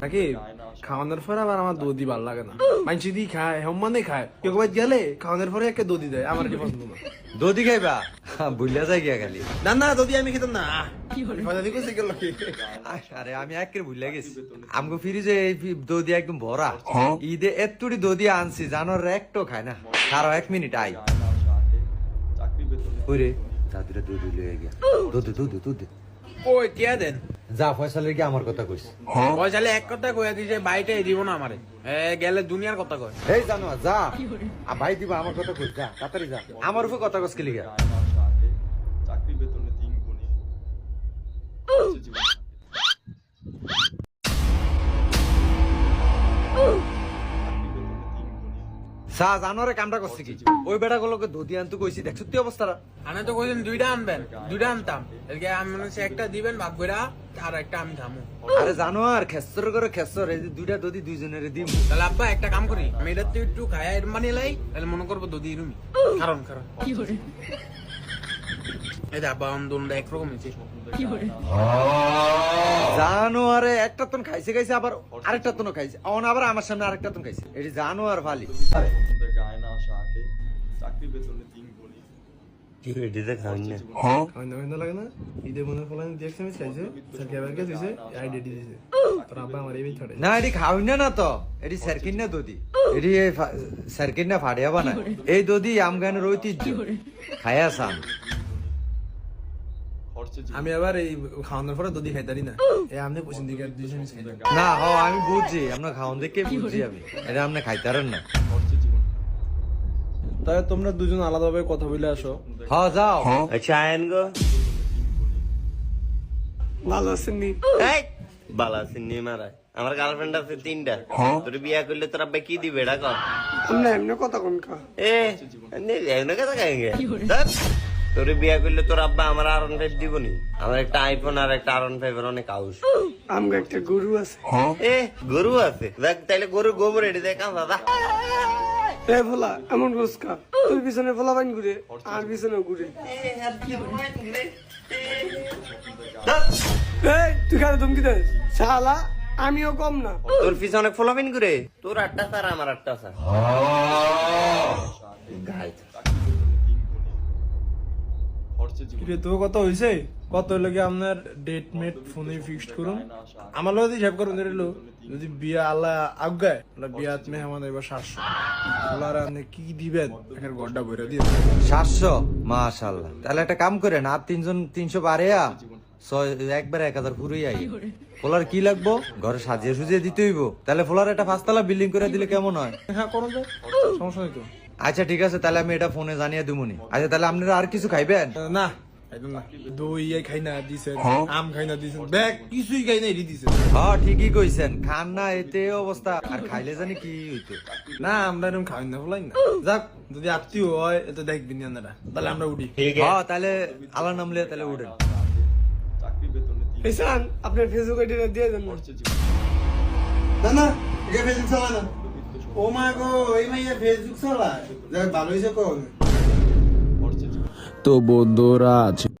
নাকি? খাওয়ানোর পরে আবার আমার দধি ভালো লাগে না। মানসি দি খায় হেমানে খায়। কেউ কবে গেলে খাওয়ানোর পরে একে দধি দেয় আমার কি পছন্দ না। দদি খাইবা? বুঝলা যাই গিয়া খালি। না না দধি আমি খেতাম না। আরে আমি একের ভুলে গেছি। আমগো ফ্রিজে এই ফি- দদি একদম ভরা। ঈদে এত্তুড়ি আনছি জানোর একটো খায় না। এক মিনিট আই ওরে দাদুরা দুধ লয়ে গিয়া। দুধ দুধ দুধ ওই কে দেন। যা ফয়সালের কি আমার কথা কইস। পয়সালে এক কথা কয়ে দিছে বাইটে দিব না আমারে। এ গেলে দুনিয়ার কথা কয়। এই জানো যা। আ, ভাই দিব আমার কথা কইস যা তাড়াতাড়ি যা। আমার উপর কথা কইস কি লিগা? সা জানোরে কামটা করছে কি? ওই বেটা গুলোকে দদি আনতে কইছি দেখছ তুই অবস্থাটা আনে তো কইছেন দুইটা আনবেন দুইটা আনতাম। এদিকে আমি মনে হচ্ছে একটা দিবেন ভাগ কইরা আর একটা আমি থামু আরে জানো আর খেসর করে খেসর এই দুইটা দদি দুইজনের দিম। তাহলে আব্বা একটা কাম করি আমি এটা তুই একটু খায়া এর মানে লাই তাহলে মনে করব দদি রুমি কারণ কারণ। এই যে আব্বা আম একরকম হয়েছে জানো একটা তন খাইছে খাইছে আবার আরেকটা তন খাইছে। অন আবার আমার সামনে আরেকটা তন খাইছে। এটি জানো আর ফালি। গায়ে না আসা আগে চাকরি বেতনে তিন গুণে। খাওয়াইতে খাওয়াইতে লাগে না? ঈদে মনে ফলান দিয়ে আমি চাইছে সাথে আবার কে দিছে? আইডি দিছে। তোর আব্বা আমার এই ছড়ে না এটি খাওয়াই না না তো। এটি সার্কিন না দদি এটি সার্কিন না ফাড়িয়া বানা এই দদি আম গানের ঐতিহ্য খায়া আমি আবার এই খাওয়ানোর পরে দদি খাইতারি না। এই আপনি পছন্দ না হ আমি বুঝছি। আপনার খাওয়ান দেখে বুঝছি আমি। এটা আপনি খাইতারেন না। তাহলে তোমরা দুজন আলাদাভাবে কথা বলে আসো। হ যাও। আচ্ছা আয়ন গো। ভালো আছেন নি? এই বালা সিন্নি মারায়। আমার গার্লফ্রেন্ড আছে তিনটা। তোর বিয়া করলে তোর আব্বা কি দিবে এটা কর। আমরা এমনি কথা কোন কা। এ এমন কথা খাইগে তোর বিয়া করলে তোর আব্বা আমার আরন ফাইভ দিব নি আমার একটা আইফোন আর একটা আরন ফাইভের অনেক আউস। আমগো একটা গরু আছে। এ গরু আছে। দেখ তাইলে গরু গোবর এটি দেখ দাদা এ ভোলা এমন রোজকা তুই পিছনে ভোলা বাইন ঘুরে আর পিছনে ঘুরে। তুই কারে ধমকি দে শালা আমিও কম না। তোর পিছনে অনেক ফলাফিন করে তোর আটটা স্যার আমার আটটা স্যার। গাই খরচে জীবন। কিরে তোর হইছে? কত লাগে আপনার ডেট মেট ফোনে ফিক্সড করুন আমার লগে হিসাব করুন দিলো যদি বিয়া আল্লাহ আজ্ঞায় তাহলে বিয়া তুমি এবার সাতশো। ওলার আপনি কি দিবেন? এখানে ঘরটা বইরা দিয়ে সাতশো? মাশাল্লাহ তাহলে একটা কাম করেন আর তিনজন তিনশো বাড়িয়া একবার এক হাজার পুরোই আই। ফোলার কি লাগবো? ঘরে সাজিয়ে সুজিয়ে দিতে হইব। তাহলে ফোলার একটা পাঁচতলা বিল্ডিং করে দিলে কেমন হয়? হ্যাঁ করুন সমস্যা নেই তো। আচ্ছা ঠিক আছে তাহলে আমি এটা ফোনে জানিয়ে দিবনি আচ্ছা তাহলে আপনারা আর কিছু খাইবেন? না একদম না। দই এই খাই না দিছেন। আম খাই না দিছেন। ব্যাগ কিছুই খাই না এটি দিছেন হ্যাঁ ঠিকই কইছেন। খান না এতে অবস্থা। আর খাইলে জানি কি হইতো। না আমরা এরকম খাই না বলাই না। যাক যদি আত্মীয় হয় এটা দেখবেন আপনারা। তাহলে আমরা উঠি। হ্যাঁ তাহলে আল্লাহ নামলে তাহলে উঠেন। চাকরি বেতনে তিন পেছান আপনার ফেসবুক আইডিটা দিয়ে দেন। না না এটা ফেসবুক চালা না। তো বন্ধুরা